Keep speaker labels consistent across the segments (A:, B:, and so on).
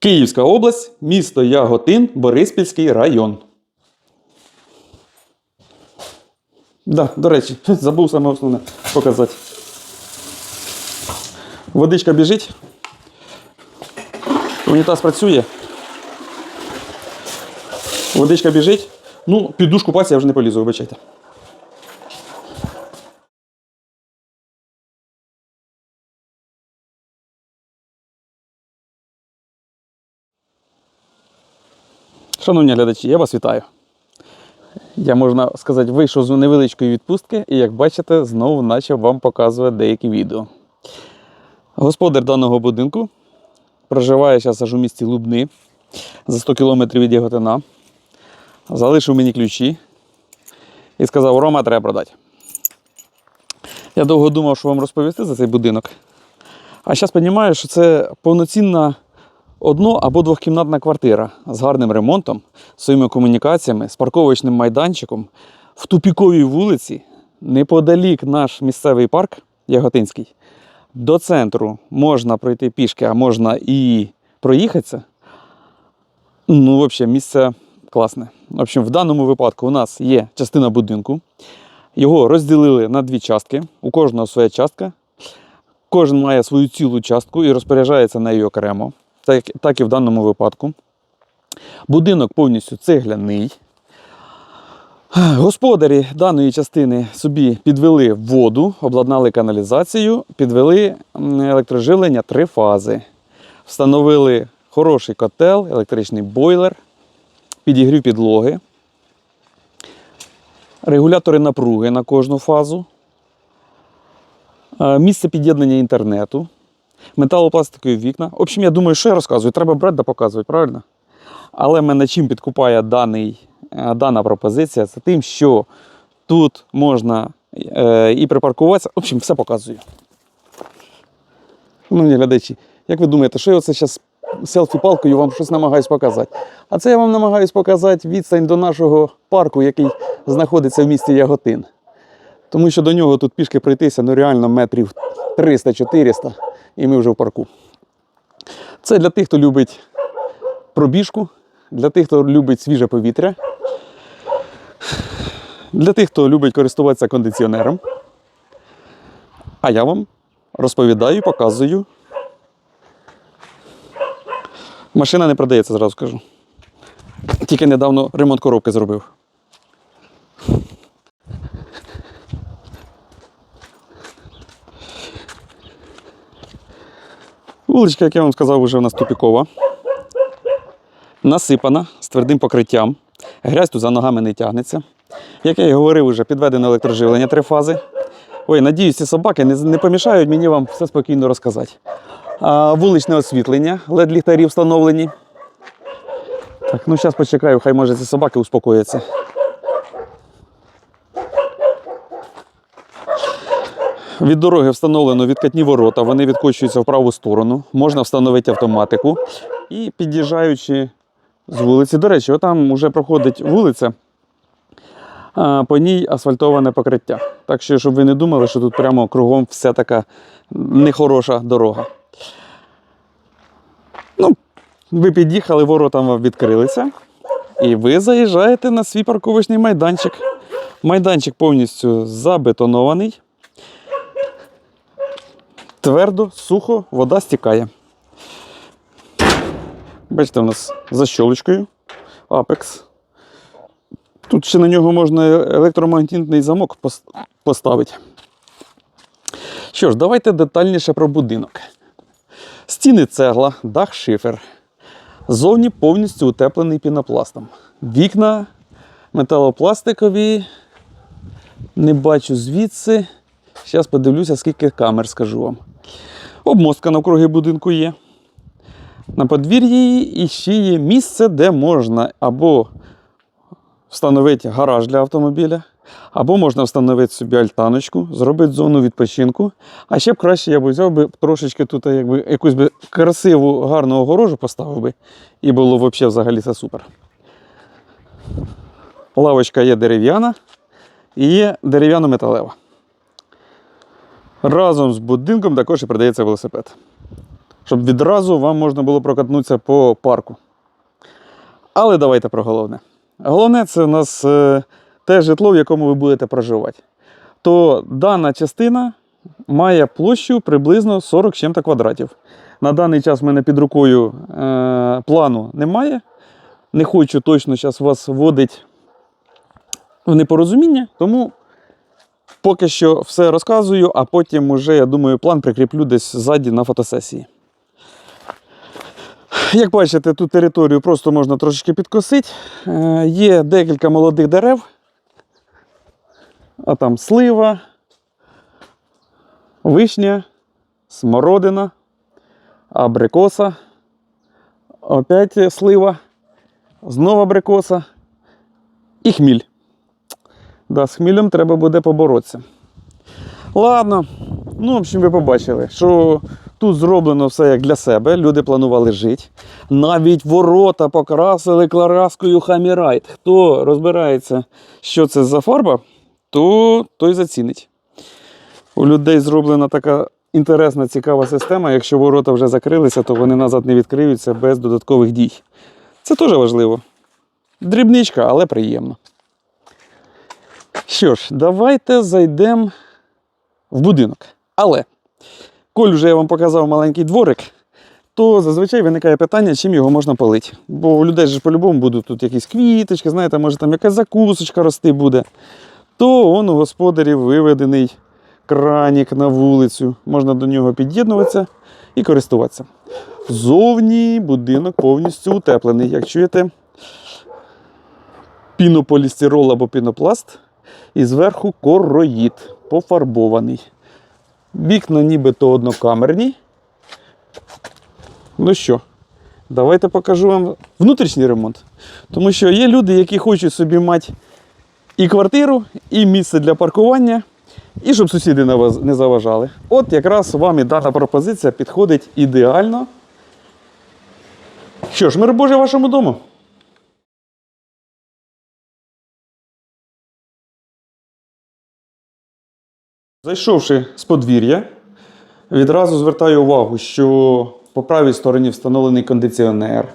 A: Київська область, місто Яготин, Бориспільський район. Да, до речі, забув саме основне показати. Водичка біжить. Унітаз працює. Водичка біжить. Ну, під душ купатися я вже не полізу, вибачайте. Шановні глядачі, я вас вітаю. Я, можна сказати, вийшов з невеличкої відпустки і, як бачите, знову почав вам показувати деякі відео. Господар даного будинку проживає зараз аж у місті Лубни за 100 кілометрів від Яготина. Залишив мені ключі і сказав, Рома, треба продати. Я довго думав, що вам розповісти за цей будинок. А зараз розумію, що це повноцінна одно- або двохкімнатна квартира з гарним ремонтом, своїми комунікаціями, з парковочним майданчиком в тупіковій вулиці, неподалік наш місцевий парк Яготинський. До центру можна пройти пішки, а можна і проїхатися. Ну, взагалі, місце класне. В общем, в даному випадку у нас є частина будинку. Його розділили на дві частки. У кожного своя частка. Кожен має свою цілу частку і розпоряджається нею окремо, так, так і в даному випадку. Будинок повністю цегляний. Господарі даної частини собі підвели воду, обладнали каналізацію, підвели електроживлення три фази. Встановили хороший котел, електричний бойлер, підігрів підлоги, регулятори напруги на кожну фазу, е, місце під'єднання інтернету, металопластикові вікна. В общем, я думаю, що я розказую, треба брати да показувати, правильно? Але мене чим підкупає даний, е, дана пропозиція, це тим, що тут можна е, і припаркуватися. В общем, все показую. Шановні глядачі, як ви думаєте, що я оце зараз селфі-палкою вам щось намагаюсь показати? А це я вам намагаюсь показати відстань до нашого парку, який знаходиться в місті Яготин. Тому що до нього тут пішки пройтися ну реально метрів 300-400, і ми вже в парку. Це для тих, хто любить пробіжку, для тих, хто любить свіже повітря, для тих, хто любить користуватися кондиціонером. А я вам розповідаю показую. Машина не продається, зразу скажу. Тільки недавно ремонт коробки зробив. Вуличка, як я вам сказав, вже у нас тупікова. Насипана з твердим покриттям. Грязь тут за ногами не тягнеться. Як я і говорив, вже підведено електроживлення три фази. Ой, надіюсь, ці собаки не, не помішають мені вам все спокійно розказати. А, вуличне освітлення, led ліхтарі встановлені. Так, ну зараз почекаю, хай може ці собаки успокояться. Від дороги встановлено відкатні ворота, вони відкочуються в праву сторону. Можна встановити автоматику. І під'їжджаючи з вулиці, до речі, отам вже проходить вулиця, а по ній асфальтоване покриття. Так що, щоб ви не думали, що тут прямо кругом вся така нехороша дорога. Ну, ви під'їхали, ворота вам відкрилися. І ви заїжджаєте на свій парковочний майданчик. Майданчик повністю забетонований. Твердо, сухо, вода стікає. Бачите, у нас за щолочкою Apex. Тут ще на нього можна електромагнітний замок поставити. Що ж, давайте детальніше про будинок. Стіни цегла, дах шифер. Зовні повністю утеплений пінопластом. Вікна металопластикові. Не бачу звідси. Зараз подивлюся, скільки камер скажу вам. Обмостка навкруги будинку є. На подвір'ї іще є місце, де можна або встановити гараж для автомобіля, або можна встановити собі альтаночку, зробити зону відпочинку. А ще б краще я б взяв би трошечки тут якби, якусь би красиву, гарну огорожу поставив би, і було взагалі це супер. Лавочка є дерев'яна і є дерев'яно-металева. Разом з будинком також і продається велосипед. щоб відразу вам можна було прокатнутися по парку. Але давайте про головне. Головне це у нас е, те житло, в якому ви будете проживати. То дана частина має площу приблизно 40 чим-то квадратів. На даний час в мене під рукою е, плану немає. Не хочу точно зараз вас вводити в непорозуміння, тому поки що все розказую, а потім уже, я думаю, план прикріплю десь ззаді на фотосесії. Як бачите, тут територію просто можна трошечки підкосити. Е, Є декілька молодих дерев, а там слива, вишня, смородина, абрикоса, опять слива, знову абрикоса і хміль. Да, з хмілем треба буде поборотися. Ладно, ну, в общем, ви побачили, що тут зроблено все як для себе. Люди планували жити. Навіть ворота покрасили клараскою Хамірайт. Хто розбирається, що це за фарба, то той зацінить. У людей зроблена така інтересна, цікава система. Якщо ворота вже закрилися, то вони назад не відкриються без додаткових дій. Це теж важливо. Дрібничка, але приємно. Що ж, давайте зайдемо в будинок. Але, коль вже я вам показав маленький дворик, то зазвичай виникає питання, чим його можна полити. Бо у людей ж по-любому будуть тут якісь квіточки, знаєте, може там якась закусочка рости буде. То он у господарів виведений кранік на вулицю. Можна до нього під'єднуватися і користуватися. Зовні будинок повністю утеплений. Як чуєте, пінополістирол або пінопласт, і зверху короїд пофарбований. Вікна нібито однокамерні. Ну що, давайте покажу вам внутрішній ремонт. Тому що є люди, які хочуть собі мати і квартиру, і місце для паркування, і щоб сусіди не заважали. От якраз вам і дана пропозиція підходить ідеально. Що ж, мир Божий вашому дому! Зайшовши з подвір'я, відразу звертаю увагу, що по правій стороні встановлений кондиціонер.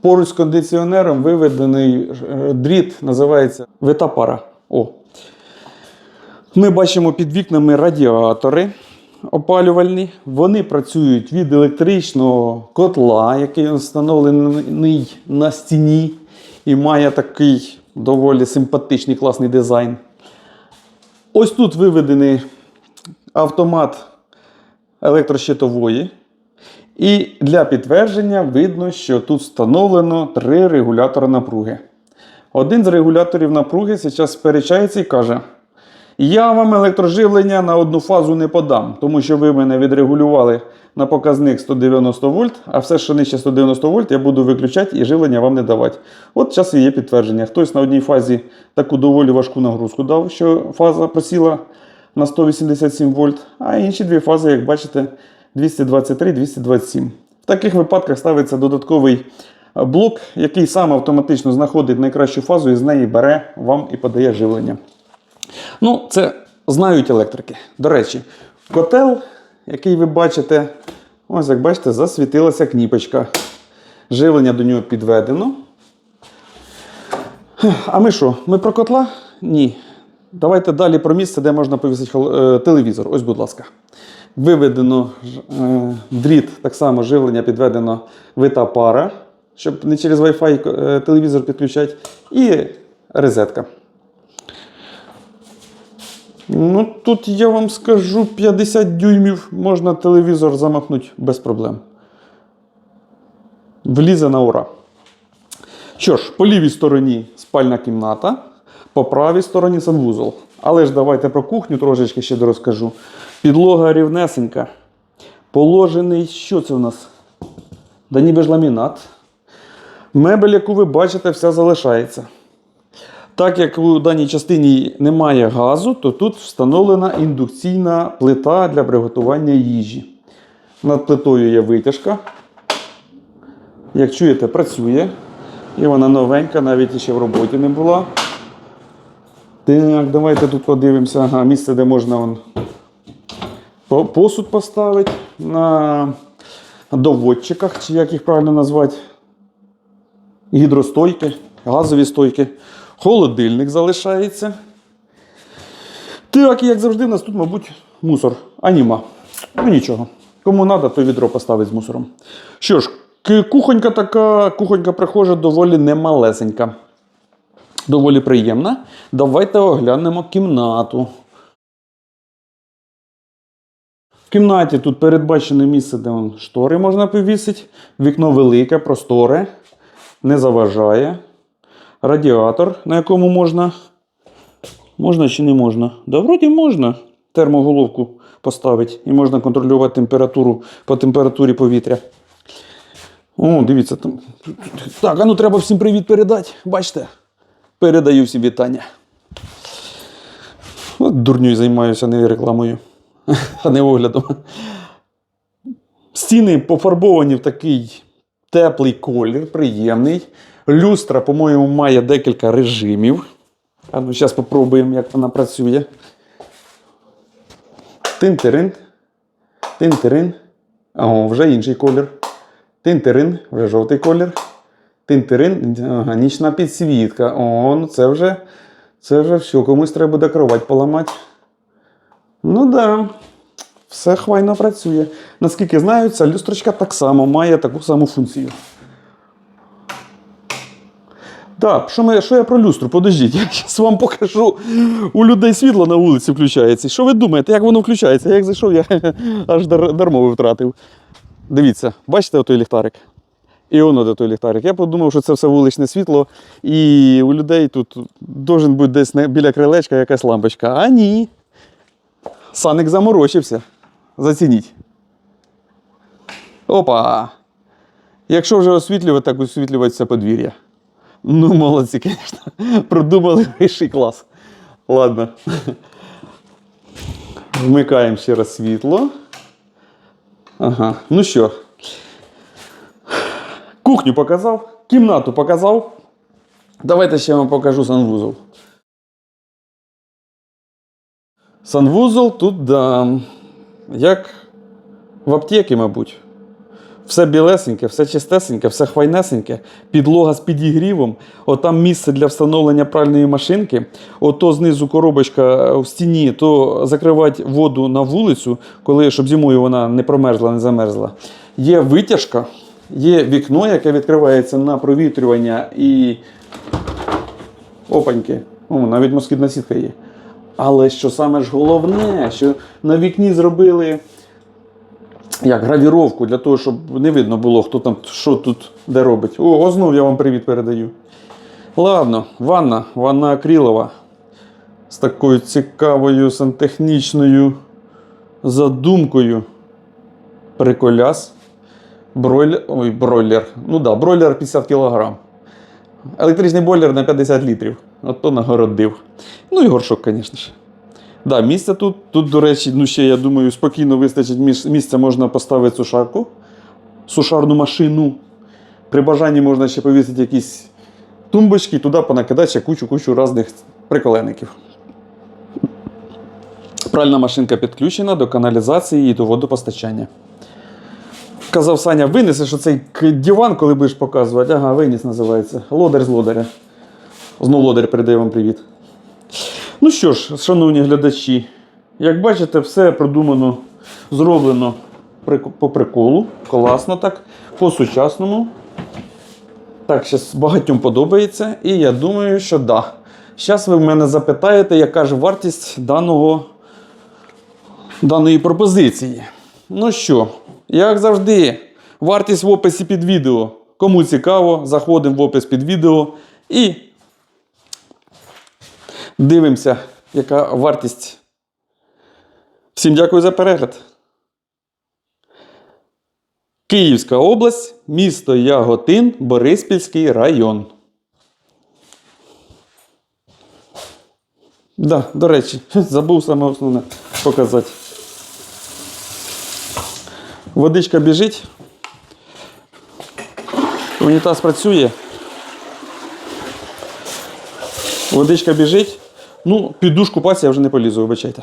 A: Поруч з кондиціонером виведений е, дріт, називається витапара. О. Ми бачимо під вікнами радіатори опалювальні. Вони працюють від електричного котла, який встановлений на стіні і має такий доволі симпатичний класний дизайн. Ось тут виведений автомат електрощитової. І для підтвердження видно, що тут встановлено три регулятори напруги. Один з регуляторів напруги зараз сперечається і каже: Я вам електроживлення на одну фазу не подам, тому що ви мене відрегулювали на показник 190 вольт, а все, що нижче 190 вольт, я буду виключати і живлення вам не давати. От зараз і є підтвердження. Хтось на одній фазі таку доволі важку нагрузку дав, що фаза просіла на 187 вольт, а інші дві фази, як бачите, 223-227. В таких випадках ставиться додатковий е, блок, який сам автоматично знаходить найкращу фазу і з неї бере вам і подає живлення. Ну, це знають електрики. До речі, котел, який ви бачите, ось як бачите, засвітилася кніпочка. Живлення до нього підведено. А ми що? Ми про котла? Ні. Давайте далі про місце, де можна повісити е, телевізор. Ось, будь ласка. Виведено е, дріт, так само живлення підведено вита пара, щоб не через Wi-Fi е, телевізор підключати. І розетка. Ну, тут я вам скажу 50 дюймів можна телевізор замахнути без проблем. Влізе на ура. Що ж, по лівій стороні спальна кімната, по правій стороні санвузол. Але ж давайте про кухню трошечки ще розкажу. Підлога рівнесенька. Положений, що це у нас? Да ніби ж ламінат. Мебель, яку ви бачите, вся залишається. Так як у даній частині немає газу, то тут встановлена індукційна плита для приготування їжі. Над плитою є витяжка. Як чуєте, працює. І вона новенька, навіть ще в роботі не була. Так, давайте тут подивимося. Ага, місце, де можна вон, посуд поставити на доводчиках, чи як їх правильно назвати, гідростойки, газові стойки. Холодильник залишається. Так, і як завжди, у нас тут, мабуть, мусор. А німа. Ну нічого. Кому треба, то відро поставить з мусором. Що ж, кухонька така, кухонька прихожа доволі немалесенька. Доволі приємна. Давайте оглянемо кімнату. В кімнаті тут передбачене місце, де штори можна повісити. Вікно велике, просторе, не заважає. Радіатор, на якому можна. Можна чи не можна? Да, вроді можна. Термоголовку поставити і можна контролювати температуру по температурі повітря. О, дивіться там. Так, а ну треба всім привіт передати. Бачите? Передаю всім вітання. От дурню займаюся, не рекламою, а не оглядом. Стіни пофарбовані в такий теплий колір, приємний. Люстра, по-моєму, має декілька режимів. А ну, зараз спробуємо, як вона працює. Тин-тирин. Тин-тирин. О, вже інший колір. Тин-тирин, вже жовтий колір. Тин-тирин, ага, нічна підсвітка. О, ну це вже, це вже все. Комусь треба буде кровать поламати. Ну да, все хвайно працює. Наскільки знаю, ця люстрочка так само має таку саму функцію. Так, що, ми, що я про люстру? Подождіть, я зараз вам покажу. У людей світло на вулиці включається. Що ви думаєте, як воно включається? Як зайшов, я аж дар, дармово втратив. Дивіться, бачите отой ліхтарик? І воно де той ліхтарик. Я подумав, що це все вуличне світло, і у людей тут должен бути десь біля крилечка якась лампочка. А ні. Саник заморочився. Зацініть. Опа! Якщо вже освітлювати, так освітлювати подвір'я. Ну, молодці, звісно. Продумали вищий клас. Ладно. Вмикаємо ще раз світло. Ага. Ну що. Кухню показав, кімнату показав. Давайте ще вам покажу санвузол. Санвузол тут, да, як в аптеці, мабуть. Все білесеньке, все чистесеньке, все хвайнесеньке, підлога з підігрівом, отам місце для встановлення пральної машинки, ото знизу коробочка в стіні, то закривати воду на вулицю, коли, щоб зимою вона не промерзла, не замерзла. Є витяжка, є вікно, яке відкривається на провітрювання і опаньки. О, навіть москітна сітка є. Але що саме ж головне, що на вікні зробили як гравіровку для того, щоб не видно було, хто там що тут де робить. О, знов я вам привіт передаю. Ладно, ванна, ванна акрилова. З такою цікавою сантехнічною задумкою. Приколяс. Бройлер. Ой, бройлер. Ну да, бройлер 50 кг. Електричний бойлер на 50 літрів. От то нагородив. Ну і горшок, звісно ж. Да, місця тут. Тут, до речі, ну ще, я думаю, спокійно вистачить місця, можна поставити сушарку, сушарну машину. При бажанні можна ще повісити якісь тумбочки, туди понакидати ще кучу-кучу різних приколенників. Пральна машинка підключена до каналізації і до водопостачання. Казав Саня, винесеш оцей диван, коли будеш показувати. Ага, виніс називається. Лодар з лодаря. Знову лодар передає вам привіт. Ну що ж, шановні глядачі, як бачите, все продумано, зроблено по приколу, класно так, по-сучасному. Так, зараз багатьом подобається, і я думаю, що да. Зараз ви в мене запитаєте, яка ж вартість даного, даної пропозиції. Ну що, як завжди, вартість в описі під відео. Кому цікаво, заходимо в опис під відео і Дивимося, яка вартість. Всім дякую за перегляд. Київська область, місто Яготин, Бориспільський район. Да, до речі, забув саме основне показати. Водичка біжить. Унітаз працює. Водичка біжить. Ну, під душ купатися я вже не полізу, вибачайте.